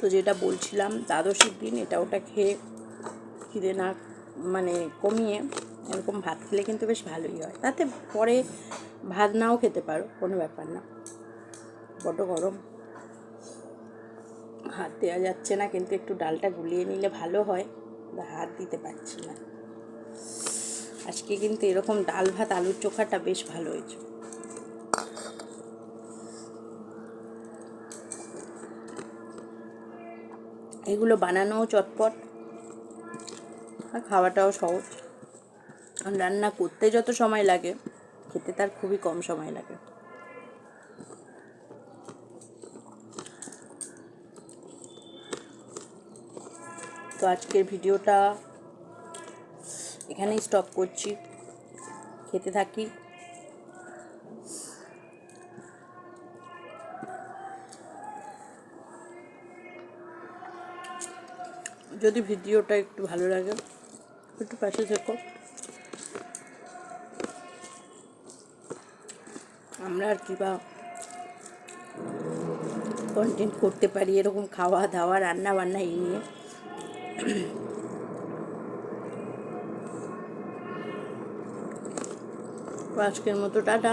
তো যেটা বলছিলাম, দ্বাদশীর দিন, এটা ওটা খেয়ে খিদে না মানে কমিয়ে এরকম ভাত খেলে কিন্তু বেশ ভালোই হয়। তাতে পরে ভাত নাও খেতে পারো, কোনো ব্যাপার না। বড্ড গরম। হাত দেওয়া যাচ্ছে না, কিন্তু একটু ডালটা গুলিয়ে নিলে ভালো হয়। হাত দিতে পারছি না। আজকে কিন্তু এরকম ডাল ভাত, আলুর চোখাটা বেশ ভালো হয়েছে। এগুলো বানানোও চটপট। আর খাওয়াটাও সহজ। রান্না করতে যত সময় লাগে, খেতে তার খুবই কম সময় লাগে। তো আজকের ভিডিওটা এখানেই স্টপ করছি। খেতে থাকি। যদি ভিডিওটা একটু ভালো লাগে, একটু পাশে থেকো। আমরা আর কি বা কন্টেন্ট করতে পারি, এরকম খাওয়া দাওয়া, রান্না বান্না এই নিয়ে। আজকের মতো টাটা।